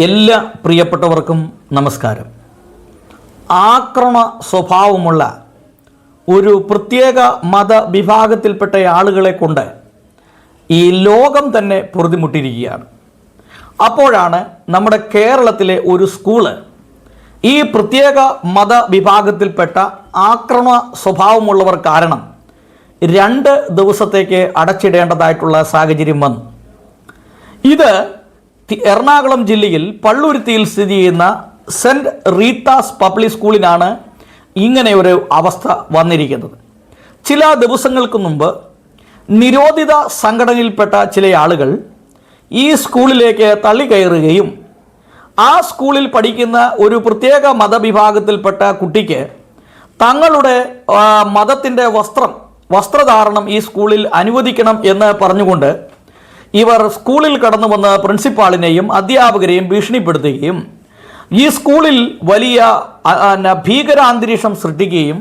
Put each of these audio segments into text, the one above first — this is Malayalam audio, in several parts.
എല്ലാ പ്രിയപ്പെട്ടവർക്കും നമസ്കാരം. ആക്രമണ സ്വഭാവമുള്ള ഒരു പ്രത്യേക മതവിഭാഗത്തിൽപ്പെട്ട ആളുകളെ കൊണ്ട് ഈ ലോകം തന്നെ പൊറുതിമുട്ടിയിരിക്കുകയാണ്. അപ്പോഴാണ് നമ്മുടെ കേരളത്തിലെ ഒരു സ്കൂൾ ഈ പ്രത്യേക മതവിഭാഗത്തിൽപ്പെട്ട ആക്രമണ സ്വഭാവമുള്ളവർ കാരണം രണ്ട് ദിവസത്തേക്ക് അടച്ചിടേണ്ടതായിട്ടുള്ള സാഹചര്യം വന്നു. ഇത് എറണാകുളം ജില്ലയിൽ പള്ളുരുത്തിയിൽ സ്ഥിതി ചെയ്യുന്ന സെന്റ് റീത്താസ് പബ്ലിക് സ്കൂളിനാണ് ഇങ്ങനെ ഒരു അവസ്ഥ വന്നിരിക്കുന്നത്. ചില ദിവസങ്ങൾക്ക് മുമ്പ് നിരോധിത സംഘടനയിൽപ്പെട്ട ചില ആളുകൾ ഈ സ്കൂളിലേക്ക് തള്ളിക്കയറുകയും ആ സ്കൂളിൽ പഠിക്കുന്ന ഒരു പ്രത്യേക മതവിഭാഗത്തിൽപ്പെട്ട കുട്ടിക്ക് തങ്ങളുടെ മതത്തിന്റെ വസ്ത്രം വസ്ത്രധാരണം ഈ സ്കൂളിൽ അനുവദിക്കണം എന്ന് പറഞ്ഞുകൊണ്ട് ഇവർ സ്കൂളിൽ കടന്നു വന്ന് പ്രിൻസിപ്പാളിനെയും അധ്യാപകരെയും ഭീഷണിപ്പെടുത്തുകയും ഈ സ്കൂളിൽ വലിയ ഭീകരാന്തരീക്ഷം സൃഷ്ടിക്കുകയും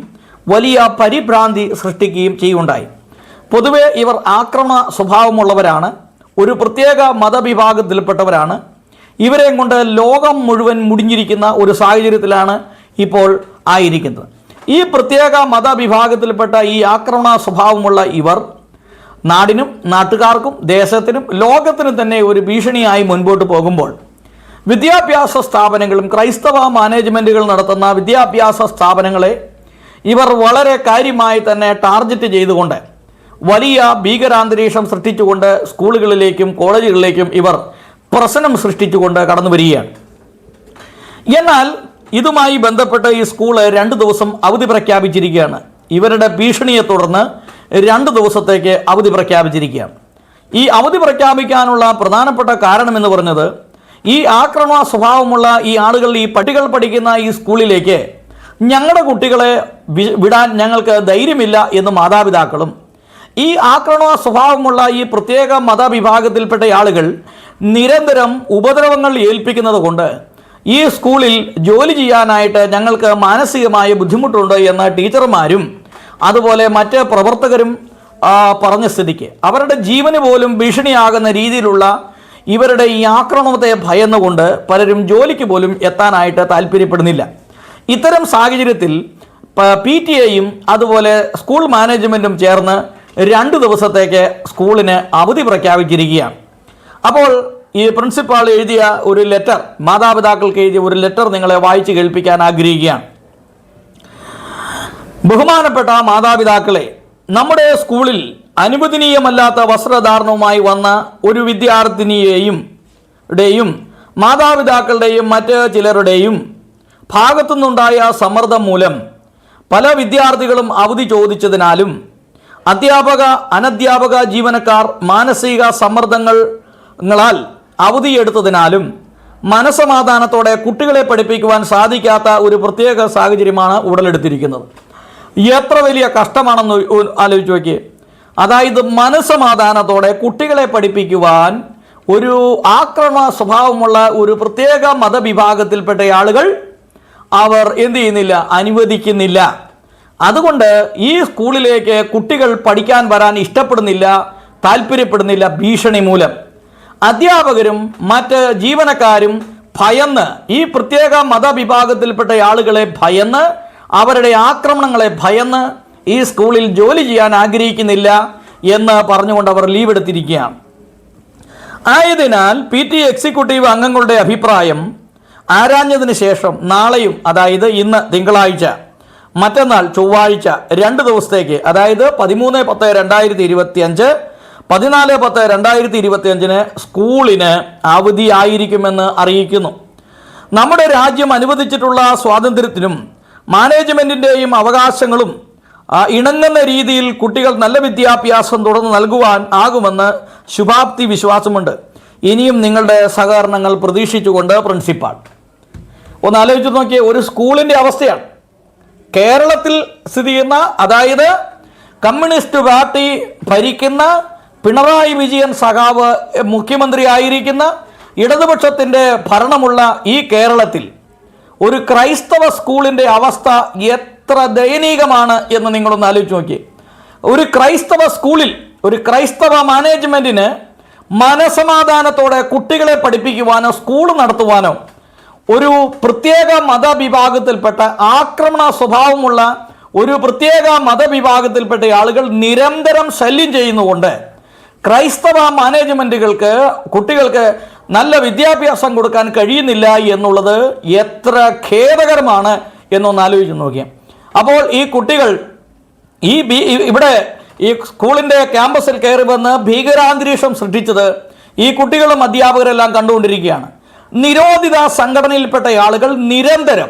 വലിയ പരിഭ്രാന്തി സൃഷ്ടിക്കുകയും ചെയ്യുണ്ടായി. പൊതുവെ ഇവർ ആക്രമണ സ്വഭാവമുള്ളവരാണ് ഒരു പ്രത്യേക മതവിഭാഗത്തിൽപ്പെട്ടവരാണ്. ഇവരെയും കൊണ്ട് ലോകം മുഴുവൻ മുടിഞ്ഞിരിക്കുന്ന ഒരു സാഹചര്യത്തിലാണ് ഇപ്പോൾ ആയിരിക്കുന്നത്. ഈ പ്രത്യേക മതവിഭാഗത്തിൽപ്പെട്ട ഈ ആക്രമണ സ്വഭാവമുള്ള ഇവർ നാടിനും നാട്ടുകാർക്കും ദേശത്തിനും ലോകത്തിനും തന്നെ ഒരു ഭീഷണിയായി മുൻപോട്ട് പോകുമ്പോൾ വിദ്യാഭ്യാസ സ്ഥാപനങ്ങളും ക്രൈസ്തവ മാനേജ്മെന്റുകൾ നടത്തുന്ന വിദ്യാഭ്യാസ സ്ഥാപനങ്ങളെ ഇവർ വളരെ കാര്യമായി തന്നെ ടാർഗറ്റ് ചെയ്തുകൊണ്ട് വലിയ ഭീകരാന്തരീക്ഷം സൃഷ്ടിച്ചുകൊണ്ട് സ്കൂളുകളിലേക്കും കോളേജുകളിലേക്കും ഇവർ പ്രശ്നം സൃഷ്ടിച്ചുകൊണ്ട് കടന്നു വരികയാണ്. എന്നാൽ ഇതുമായി ബന്ധപ്പെട്ട് ഈ സ്കൂൾ രണ്ട് ദിവസം അവധി പ്രഖ്യാപിച്ചിരിക്കുകയാണ്. ഇവരുടെ ഭീഷണിയെ തുടർന്ന് രണ്ട് ദിവസത്തേക്ക് അവധി പ്രഖ്യാപിച്ചിരിക്കുകയാണ്. ഈ അവധി പ്രഖ്യാപിക്കാനുള്ള പ്രധാനപ്പെട്ട കാരണം എന്ന് പറഞ്ഞത് ഈ ആക്രമണ സ്വഭാവമുള്ള ഈ ആളുകൾ ഈ പട്ടികൾ പഠിക്കുന്ന ഈ സ്കൂളിലേക്ക് ഞങ്ങളുടെ കുട്ടികളെ വിടാൻ ഞങ്ങൾക്ക് ധൈര്യമില്ല എന്ന് മാതാപിതാക്കളും ഈ ആക്രമണ സ്വഭാവമുള്ള ഈ പ്രത്യേക മതവിഭാഗത്തിൽപ്പെട്ട ആളുകൾ നിരന്തരം ഉപദ്രവങ്ങൾ ഏൽപ്പിക്കുന്നത് കൊണ്ട് ഈ സ്കൂളിൽ ജോലി ചെയ്യാനായിട്ട് ഞങ്ങൾക്ക് മാനസികമായ ബുദ്ധിമുട്ടുണ്ട് എന്ന ടീച്ചർമാരും അതുപോലെ മറ്റ് പ്രവർത്തകരും പറഞ്ഞ സ്ഥിതിക്ക്. അവരുടെ ജീവന് പോലും ഭീഷണിയാകുന്ന രീതിയിലുള്ള ഇവരുടെ ഈ ആക്രമണത്തെ ഭയന്നുകൊണ്ട് പലരും ജോലിക്ക് പോലും എത്താനായിട്ട് താല്പര്യപ്പെടുന്നില്ല. ഇത്തരം സാഹചര്യത്തിൽ പി ടി എയും അതുപോലെ സ്കൂൾ മാനേജ്മെന്റും ചേർന്ന് രണ്ട് ദിവസത്തേക്ക് സ്കൂളിന് അവധി പ്രഖ്യാപിച്ചിരിക്കുകയാണ്. അപ്പോൾ ഈ പ്രിൻസിപ്പാൾ എഴുതിയ ഒരു ലെറ്റർ മാതാപിതാക്കൾക്ക് എഴുതിയ ഒരു ലെറ്റർ നിങ്ങളെ വായിച്ച് കേൾപ്പിക്കാൻ ആഗ്രഹിക്കുകയാണ്. ബഹുമാനപ്പെട്ട മാതാപിതാക്കളെ നമ്മുടെ സ്കൂളിൽ അനുവദനീയമല്ലാത്ത വസ്ത്രധാരണവുമായി വന്ന ഒരു വിദ്യാർത്ഥിനിയെയും ടെയും മാതാപിതാക്കളുടെയും മറ്റ് ചിലരുടെയും ഭാഗത്തുനിന്നുണ്ടായ സമ്മർദ്ദം മൂലം പല വിദ്യാർത്ഥികളും അവധി ചോദിച്ചതിനാലും അധ്യാപക അനധ്യാപക ജീവനക്കാർ മാനസിക സമ്മർദ്ദങ്ങളാൽ അവധിയെടുത്തതിനാലും മനസമാധാനത്തോടെ കുട്ടികളെ പഠിപ്പിക്കുവാൻ സാധിക്കാത്ത ഒരു പ്രത്യേക സാഹചര്യമാണ് ഉടലെടുത്തിരിക്കുന്നത്. എത്ര വലിയ കഷ്ടമാണെന്ന് ആലോചിച്ച് നോക്കിയേ. അതായത് മനസ്സമാധാനത്തോടെ കുട്ടികളെ പഠിപ്പിക്കുവാൻ ഒരു ആക്രമണ സ്വഭാവമുള്ള ഒരു പ്രത്യേക മതവിഭാഗത്തിൽപ്പെട്ട ആളുകൾ അവർ എന്ത് ചെയ്യുന്നില്ല അനുവദിക്കുന്നില്ല. അതുകൊണ്ട് ഈ സ്കൂളിലേക്ക് കുട്ടികൾ പഠിക്കാൻ വരാൻ ഇഷ്ടപ്പെടുന്നില്ല താല്പര്യപ്പെടുന്നില്ല ഭീഷണി മൂലം. അധ്യാപകരും മറ്റ് ജീവനക്കാരും ഭയന്ന് ഈ പ്രത്യേക മതവിഭാഗത്തിൽപ്പെട്ട ആളുകളെ ഭയന്ന് അവരുടെ ആക്രമണങ്ങളെ ഭയന്ന് ഈ സ്കൂളിൽ ജോലി ചെയ്യാൻ ആഗ്രഹിക്കുന്നില്ല എന്ന് പറഞ്ഞുകൊണ്ട് അവർ ലീവ് എടുത്തിരിക്കുകയാണ്. ആയതിനാൽ പി ടി എക്സിക്യൂട്ടീവ് അംഗങ്ങളുടെ അഭിപ്രായം ആരാഞ്ഞതിന് ശേഷം നാളെയും അതായത് ഇന്ന് തിങ്കളാഴ്ച മറ്റന്നാൾ ചൊവ്വാഴ്ച രണ്ട് ദിവസത്തേക്ക് അതായത് പതിമൂന്ന് പത്ത് രണ്ടായിരത്തി ഇരുപത്തി അഞ്ച് പതിനാല് പത്ത് രണ്ടായിരത്തി ഇരുപത്തി അഞ്ചിന് സ്കൂളിന് അവധിയായിരിക്കുമെന്ന് അറിയിക്കുന്നു. നമ്മുടെ രാജ്യം അനുവദിച്ചിട്ടുള്ള സ്വാതന്ത്ര്യത്തിനും മാനേജ്മെന്റിന്റെയും അവകാശങ്ങളും ഇണങ്ങുന്ന രീതിയിൽ കുട്ടികൾ നല്ല വിദ്യാഭ്യാസം തുടർന്ന് നൽകുവാൻ ആകുമെന്ന് ശുഭാപ്തി വിശ്വാസമുണ്ട്. ഇനിയും നിങ്ങളുടെ സഹകരണങ്ങൾ പ്രതീക്ഷിച്ചുകൊണ്ട് പ്രിൻസിപ്പാൾ. ഒന്ന് ആലോചിച്ച് നോക്കിയേ ഒരു സ്കൂളിന്റെ അവസ്ഥയാണ്. കേരളത്തിൽ സ്ഥിതി ചെയ്യുന്ന അതായത് കമ്മ്യൂണിസ്റ്റ് പാർട്ടി ഭരിക്കുന്ന പിണറായി വിജയൻ സഖാവ് മുഖ്യമന്ത്രി ആയിരിക്കുന്ന ഇടതുപക്ഷത്തിന്റെ ഭരണമുള്ള ഈ കേരളത്തിൽ ഒരു ക്രൈസ്തവ സ്കൂളിന്റെ അവസ്ഥ എത്ര ദയനീയമാണ് എന്ന് നിങ്ങളൊന്ന് ആലോചിച്ച് നോക്കി ഒരു ക്രൈസ്തവ സ്കൂളിൽ ഒരു ക്രൈസ്തവ മാനേജ്മെന്റിന് മനസമാധാനത്തോടെ കുട്ടികളെ പഠിപ്പിക്കുവാനോ സ്കൂൾ നടത്തുവാനോ ഒരു പ്രത്യേക മതവിഭാഗത്തിൽപ്പെട്ട ആക്രമണ സ്വഭാവമുള്ള ഒരു പ്രത്യേക മതവിഭാഗത്തിൽപ്പെട്ട ആളുകൾ നിരന്തരം ശല്യം ചെയ്യുന്നുകൊണ്ട് ക്രൈസ്തവ മാനേജ്മെന്റുകൾക്ക് കുട്ടികൾക്ക് നല്ല വിദ്യാഭ്യാസം കൊടുക്കാൻ കഴിയുന്നില്ല എന്നുള്ളത് എത്ര ഖേദകരമാണ് എന്നൊന്ന് ആലോചിച്ച് നോക്കിയാൽ അപ്പോൾ ഈ കുട്ടികൾ ഈ ബി- ഇവിടെ ഈ സ്കൂളിന്റെ ക്യാമ്പസിൽ കയറി വന്ന് ഭീകരാന്തരീക്ഷം സൃഷ്ടിച്ചത് ഈ കുട്ടികളും അധ്യാപകരെല്ലാം കണ്ടുകൊണ്ടിരിക്കുകയാണ്. നിരോധിത സംഘടനയിൽപ്പെട്ട ആളുകൾ നിരന്തരം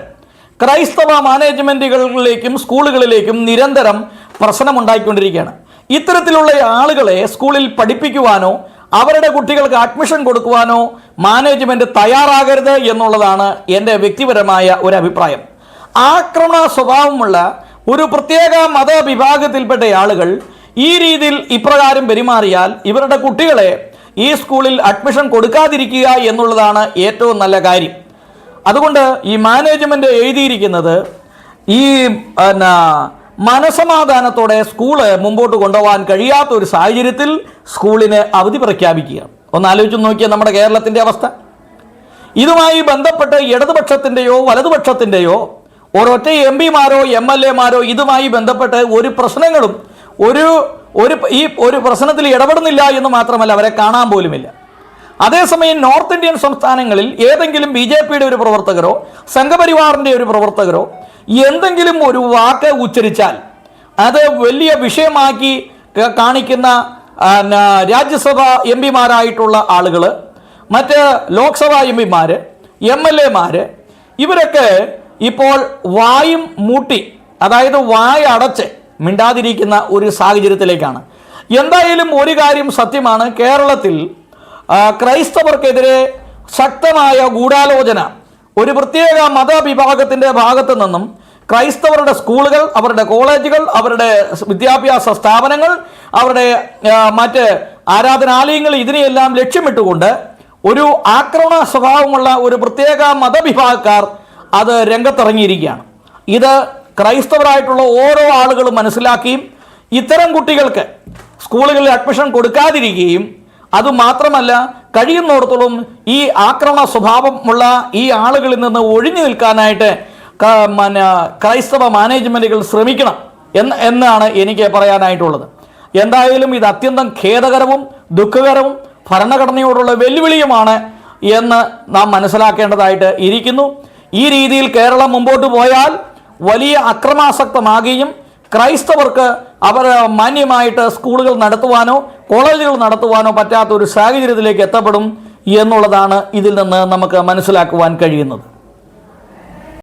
ക്രൈസ്തവ മാനേജ്മെന്റുകളിലേക്കും സ്കൂളുകളിലേക്കും നിരന്തരം പ്രശ്നമുണ്ടായിക്കൊണ്ടിരിക്കുകയാണ്. ഇത്തരത്തിലുള്ള ആളുകളെ സ്കൂളിൽ പഠിപ്പിക്കുവാനോ അവരുടെ കുട്ടികൾക്ക് അഡ്മിഷൻ കൊടുക്കുവാനോ മാനേജ്മെന്റ് തയ്യാറാകരുത് എന്നുള്ളതാണ് എന്റെ വ്യക്തിപരമായ ഒരു അഭിപ്രായം. ആക്രമണ സ്വഭാവമുള്ള ഒരു പ്രത്യേക മതവിഭാഗത്തിൽപ്പെട്ട ആളുകൾ ഈ രീതിയിൽ ഇപ്രകാരം പെരുമാറിയാൽ ഇവരുടെ കുട്ടികളെ ഈ സ്കൂളിൽ അഡ്മിഷൻ കൊടുക്കാതിരിക്കുക എന്നുള്ളതാണ് ഏറ്റവും നല്ല കാര്യം. അതുകൊണ്ട് ഈ മാനേജ്മെന്റ് എഴുതിയിരിക്കുന്നത് ഈ എന്നാ മനസമാധാനത്തോടെ സ്കൂൾ മുമ്പോട്ട് കൊണ്ടുപോകാൻ കഴിയാത്ത ഒരു സാഹചര്യത്തിൽ സ്കൂളിന് അവധി പ്രഖ്യാപിക്കുക. ഒന്ന് ആലോചിച്ച് നോക്കിയാൽ നമ്മുടെ കേരളത്തിന്റെ അവസ്ഥ. ഇതുമായി ബന്ധപ്പെട്ട് ഇടതുപക്ഷത്തിന്റെയോ വലതുപക്ഷത്തിന്റെയോ ഒരൊറ്റ എം പിമാരോ എം എൽ എമാരോ ഇതുമായി ബന്ധപ്പെട്ട് ഒരു പ്രശ്നങ്ങളും ഒരു ഒരു ഈ ഒരു പ്രശ്നത്തിൽ ഇടപെടുന്നില്ല എന്ന് മാത്രമല്ല അവരെ കാണാൻ പോലുമില്ല. അതേസമയം നോർത്ത് ഇന്ത്യൻ സംസ്ഥാനങ്ങളിൽ ഏതെങ്കിലും ബി ജെ പിയുടെ ഒരു പ്രവർത്തകരോ സംഘപരിവാറിന്റെ ഒരു പ്രവർത്തകരോ എന്തെങ്കിലും ഒരു വാക്ക് ഉച്ചരിച്ചാൽ അത് വലിയ വിഷയമാക്കി കാണിക്കുന്ന രാജ്യസഭ എം പിമാരായിട്ടുള്ള ആളുകൾ മറ്റ് ലോക്സഭാ എം പിമാർ എം എൽ എമാർ ഇവരൊക്കെ ഇപ്പോൾ വായും മൂട്ടി അതായത് വായ അടച്ച് മിണ്ടാതിരിക്കുന്ന ഒരു സാഹചര്യത്തിലേക്കാണ്. എന്തായാലും ഒരു കാര്യം സത്യമാണ് കേരളത്തിൽ ക്രൈസ്തവർക്കെതിരെ ശക്തമായ ഗൂഢാലോചന ഒരു പ്രത്യേക മതവിഭാഗത്തിന്റെ ഭാഗത്തു നിന്നും ക്രൈസ്തവരുടെ സ്കൂളുകൾ അവരുടെ കോളേജുകൾ അവരുടെ വിദ്യാഭ്യാസ സ്ഥാപനങ്ങൾ അവരുടെ മറ്റ് ആരാധനാലയങ്ങൾ ഇതിനെയെല്ലാം ലക്ഷ്യമിട്ടുകൊണ്ട് ഒരു ആക്രമണ സ്വഭാവമുള്ള ഒരു പ്രത്യേക മതവിഭാഗക്കാർ അത് രംഗത്തിറങ്ങിയിരിക്കുകയാണ്. ഇത് ക്രൈസ്തവരായിട്ടുള്ള ഓരോ ആളുകളും മനസ്സിലാക്കിയും ഇത്തരം കുട്ടികൾക്ക് സ്കൂളുകളിൽ അഡ്മിഷൻ കൊടുക്കാതിരിക്കുകയും അതുമാത്രമല്ല കഴിയുന്നിടത്തോളം ഈ ആക്രമണ സ്വഭാവമുള്ള ഈ ആളുകളിൽ നിന്ന് ഒഴിഞ്ഞു നിൽക്കാനായിട്ട് മന ക്രൈസ്തവ മാനേജ്മെന്റുകൾ ശ്രമിക്കണം എന്ന് എന്നാണ് എനിക്ക് പറയാനായിട്ടുള്ളത്. എന്തായാലും ഇത് അത്യന്തം ഖേദകരവും ദുഃഖകരവും ഭരണഘടനയോടുള്ള വെല്ലുവിളിയുമാണ് എന്ന് നാം മനസ്സിലാക്കേണ്ടതായിട്ട് ഇരിക്കുന്നു. ഈ രീതിയിൽ കേരളം മുമ്പോട്ട് പോയാൽ വലിയ അക്രമാസക്തമാകുകയും ക്രൈസ്തവർക്ക് അവർ മാന്യമായിട്ട് സ്കൂളുകൾ നടത്തുവാനോ കോളേജുകൾ നടത്തുവാനോ പറ്റാത്ത ഒരു സാഹചര്യത്തിലേക്ക് എത്തപ്പെടും എന്നുള്ളതാണ് ഇതിൽ നിന്ന് നമുക്ക് മനസ്സിലാക്കുവാൻ കഴിയുന്നത്.